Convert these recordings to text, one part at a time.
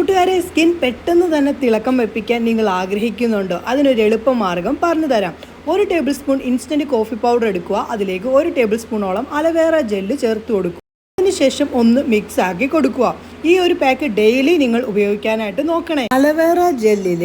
കൂട്ടുകാരെ സ്കിൻ പെട്ടെന്ന് തന്നെ തിളക്കം വെപ്പിക്കാൻ നിങ്ങൾ ആഗ്രഹിക്കുന്നുണ്ടോ? അതിനൊരു എളുപ്പ മാർഗം പറഞ്ഞു തരാം. ഒരു table spoon instant coffee powder എടുക്കുക. അതിലേക്ക് ഒരു ടേബിൾ സ്പൂണോളം അലവേറ ജെല്ല് ചേർത്ത് കൊടുക്കുക. അതിനുശേഷം ഒന്ന് മിക്സ് ആക്കി കൊടുക്കുക. ഈ ഒരു പാക്ക് ഡെയിലി നിങ്ങൾ ഉപയോഗിക്കാനായിട്ട് നോക്കണേ. Aloe vera ജെല്ലിൽ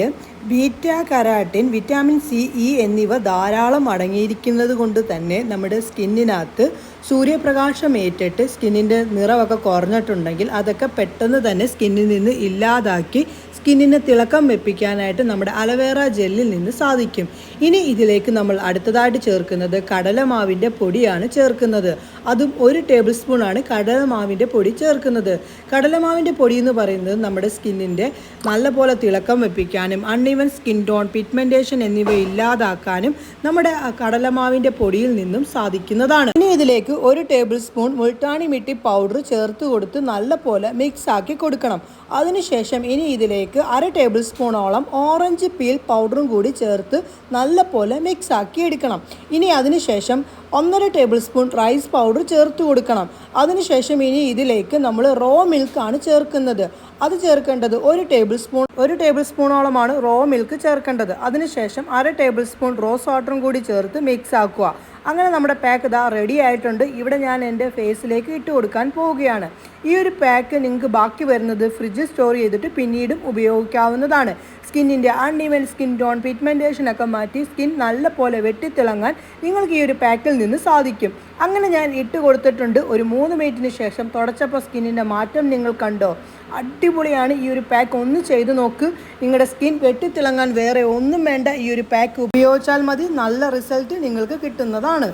beta carotene vitamin C E എന്നിവ ധാരാളം അടങ്ങിയിരിക്കുന്നത് കൊണ്ട് തന്നെ നമ്മുടെ സ്കിന്നിനകത്ത് സൂര്യപ്രകാശം ഏറ്റിട്ട് സ്കിന്നിന്റെ നിറമൊക്കെ കുറഞ്ഞിട്ടുണ്ടെങ്കിൽ അതൊക്കെ പെട്ടെന്ന് തന്നെ സ്കിന്നിൽ നിന്ന് ഇല്ലാതാക്കി സ്കിന്നിന് തിളക്കം വെപ്പിക്കാനായിട്ട് നമ്മുടെ അലവേറ ജെല്ലിൽ നിന്ന് സാധിക്കും. ഇനി ഇതിലേക്ക് നമ്മൾ അടുത്തതായിട്ട് ചേർക്കുന്നത് കടലമാവിന്റെ പൊടിയാണ് ചേർക്കുന്നത്. അതും ഒരു ടേബിൾ സ്പൂണാണ് കടലമാവിന്റെ പൊടി ചേർക്കുന്നത്. കടലമാവിന്റെ പൊടി എന്ന് പറയുന്നത് നമ്മുടെ സ്കിന്നിന്റെ നല്ലപോലെ തിളക്കം വെപ്പിക്കാനും അൺഈവൻ സ്കിൻ ടോൺ പിഗ്മെന്റേഷൻ എന്നിവ ഇല്ലാതാക്കാനും നമ്മുടെ കടലമാവിന്റെ പൊടിയിൽ നിന്നും സാധിക്കുന്നതാണ്. ഇനി ഇതിലേക്ക് ഒരു table spoon multani mitti powder ചേർത്ത് കൊടുത്ത് നല്ലപോലെ മിക്സ് ആക്കി കൊടുക്കണം. അതിനുശേഷം ഇനി ഇതിലേക്ക് അര ടേബിൾ സ്പൂണോളം ഓറഞ്ച് പീൽ പൗഡറും കൂടി ചേർത്ത് നല്ലപോലെ മിക്സ് ആക്കി എടുക്കണം. ഇനി അതിനുശേഷം ഒന്നര ടേബിൾ സ്പൂൺ റൈസ് പൗഡർ ചേർത്ത് കൊടുക്കണം. അതിനുശേഷം ഇനി ഇതിലേക്ക് നമ്മൾ റോ മിൽക്ക് ആണ് ചേർക്കുന്നത്. അത് ചേർക്കേണ്ടത് ഒരു ടേബിൾ സ്പൂൺ ഒരു ടേബിൾ സ്പൂണോളമാണ് റോ മിൽക്ക് ചേർക്കേണ്ടത്. അതിനുശേഷം അര ടേബിൾ സ്പൂൺ റോസ് വാട്ടറും കൂടി ചേർത്ത് മിക്സ് ആക്കുക. അങ്ങനെ നമ്മുടെ പാക്ക് ഇതാ റെഡി ആയിട്ടുണ്ട്. ഇവിടെ ഞാൻ എന്റെ ഫേസിലേക്ക് ഇട്ട് കൊടുക്കാൻ പോവുകയാണ്. ഈ ഒരു പാക്ക് നിങ്ങൾക്ക് ബാക്കി വരുന്നത് ഫ്രിഡ്ജ് സ്റ്റോർ ചെയ്തിട്ട് പിന്നീടും ഉപയോഗിക്കാവുന്നതാണ്. സ്കിന്നിന്റെ അൺഈവൻ സ്കിൻ ടോൺ പിഗ്മെന്റേഷൻ ഒക്കെ മാറ്റി സ്കിൻ നല്ല പോലെ വെട്ടിത്തിളങ്ങാൻ നിങ്ങൾക്ക് ഈ ഒരു പാക്കിൽ നിന്ന് സാധിക്കും. അങ്ങനെ ഞാൻ ഇട്ട് കൊടുത്തിട്ടുണ്ട്. ഒരു മൂന്ന് മിനിറ്റിന് ശേഷം തുടച്ചപ്പോൾ സ്കിന്നിന്റെ മാറ്റം നിങ്ങൾ കണ്ടോ? അടിപൊളിയാണ് ഈ ഒരു പാക്ക് ഒന്ന് ചെയ്ത് നോക്ക്. നിങ്ങളുടെ സ്കിൻ വെട്ടിത്തിളങ്ങാൻ വേറെ ഒന്നും വേണ്ട ഈ ഒരു പാക്ക് ഉപയോഗിച്ചാൽ മതി. നല്ല റിസൾട്ട് നിങ്ങൾക്ക് കിട്ടുന്നതാണ്.